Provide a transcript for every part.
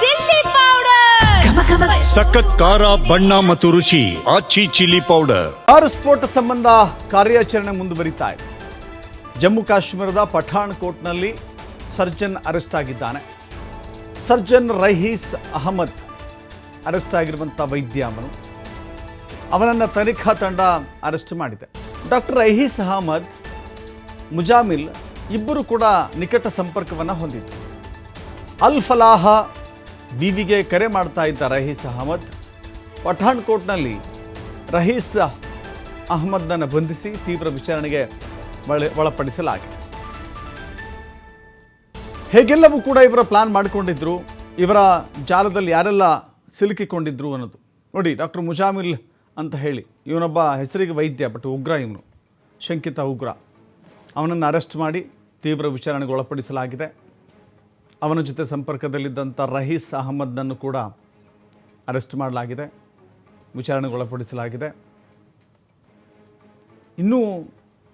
Chilli powder. ಸಖತ್ ಖಾರ ಬಣ್ಣ ಮತ್ತು ರುಚಿ ಆಚಿ ಚಿಲ್ಲಿ ಪೌಡರ್. ಕಾರು ಸ್ಫೋಟ ಸಂಬಂಧ ಕಾರ್ಯಾಚರಣೆ ಮುಂದುವರಿತಾ ಇದೆ. ಜಮ್ಮು ಕಾಶ್ಮೀರದ ಪಠಾಣ್ ಕೋಟ್ನಲ್ಲಿ ಸರ್ಜನ್ ಅರೆಸ್ಟ್ ಆಗಿದ್ದಾನೆ. ಸರ್ಜನ್ ರಹೀಸ್ ಅಹಮದ್ ಅರೆಸ್ಟ್ ಆಗಿರುವಂಥ ವೈದ್ಯ ಅವನು. ಅವನನ್ನು ತನಿಖಾ ತಂಡ ಅರೆಸ್ಟ್ ಮಾಡಿದೆ. ಡಾಕ್ಟರ್ ರಹೀಸ್ ಅಹಮದ್ ಮುಜಾಮಿಲ್ ಇಬ್ಬರು ಕೂಡ ನಿಕಟ ಸಂಪರ್ಕವನ್ನು ಹೊಂದಿದ್ದರು ಅಲ್ ಫಲಾಹ ವಿವಿಗೆ ಕರೆ ಮಾಡ್ತಾ ಇದ್ದ ರಹೀಸ್ ಅಹಮದ್ ಪಠಾಣ್ ಕೋಟ್ನಲ್ಲಿ ರಹೀಸ್ ಅಹಮದ್ನನ್ನು ಬಂಧಿಸಿ ತೀವ್ರ ವಿಚಾರಣೆಗೆ ಒಳ, ಒಳಪಡಿಸಲಾಗಿದೆ. ಹೇಗೆಲ್ಲವೂ ಕೂಡ ಇವರ ಪ್ಲಾನ್ ಮಾಡಿಕೊಂಡಿದ್ರು, ಇವರ ಜಾಲದಲ್ಲಿ ಯಾರೆಲ್ಲ ಸಿಲುಕಿಕೊಂಡಿದ್ರು ಅನ್ನೋದು. ನೋಡಿ, ಡಾಕ್ಟರ್ ಮುಜಾಮಿಲ್ ಅಂತ ಹೇಳಿ, ಇವನೊಬ್ಬ ಹೆಸರಿಗೆ ವೈದ್ಯ, ಬಟ್ ಉಗ್ರ ಇವನು, ಶಂಕಿತ ಉಗ್ರ. ಅವನನ್ನು ಅರೆಸ್ಟ್ ಮಾಡಿ ತೀವ್ರ ವಿಚಾರಣೆಗೆ ಒಳಪಡಿಸಲಾಗಿದೆ. ಅವನ ಜೊತೆ ಸಂಪರ್ಕದಲ್ಲಿದ್ದಂಥ ರಹೀಸ್ ಅಹಮದ್ನನ್ನು ಕೂಡ ಅರೆಸ್ಟ್ ಮಾಡಲಾಗಿದೆ ವಿಚಾರಣೆಗೊಳಪಡಿಸಲಾಗಿದೆ ಇನ್ನೂ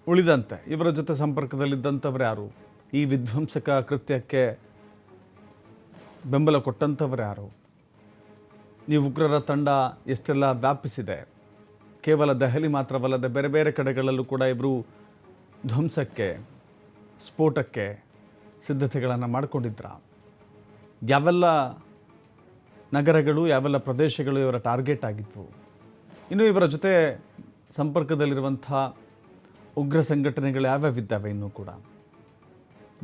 ಉಳಿದಂತೆ, ಇವರ ಜೊತೆ ಸಂಪರ್ಕದಲ್ಲಿದ್ದಂಥವ್ರು ಯಾರು? ಈ ವಿಧ್ವಂಸಕ ಕೃತ್ಯಕ್ಕೆ ಬೆಂಬಲ ಕೊಟ್ಟಂಥವ್ರು ಯಾರು? ಈ ಉಗ್ರರ ತಂಡ ಎಷ್ಟೆಲ್ಲ ವ್ಯಾಪಿಸಿದೆ? ಕೇವಲ ದೆಹಲಿ ಮಾತ್ರವಲ್ಲದೆ ಬೇರೆ ಬೇರೆ ಕಡೆಗಳಲ್ಲೂ ಕೂಡ ಇವರು ಧ್ವಂಸಕ್ಕೆ, ಸ್ಫೋಟಕ್ಕೆ ಸಿದ್ಧತೆಗಳನ್ನು ಮಾಡಿಕೊಂಡಿದ್ರ. ಯಾವೆಲ್ಲ ನಗರಗಳು, ಯಾವೆಲ್ಲ ಪ್ರದೇಶಗಳು ಇವರ ಟಾರ್ಗೆಟ್ ಆಗಿದ್ವು. ಇನ್ನು ಇವರ ಜೊತೆ ಸಂಪರ್ಕದಲ್ಲಿರುವಂಥ ಉಗ್ರ ಸಂಘಟನೆಗಳು ಯಾವ್ಯಾವಿದ್ದಾವೆ ಇನ್ನೂ ಕೂಡ.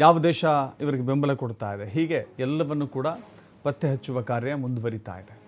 ಯಾವ ದೇಶ ಇವರಿಗೆ ಬೆಂಬಲ ಕೊಡ್ತಾ ಇದೆ. ಹೀಗೆ ಎಲ್ಲವನ್ನು ಕೂಡ ಪತ್ತೆ ಹಚ್ಚುವ ಕಾರ್ಯ ಮುಂದುವರಿತಾ ಇದೆ.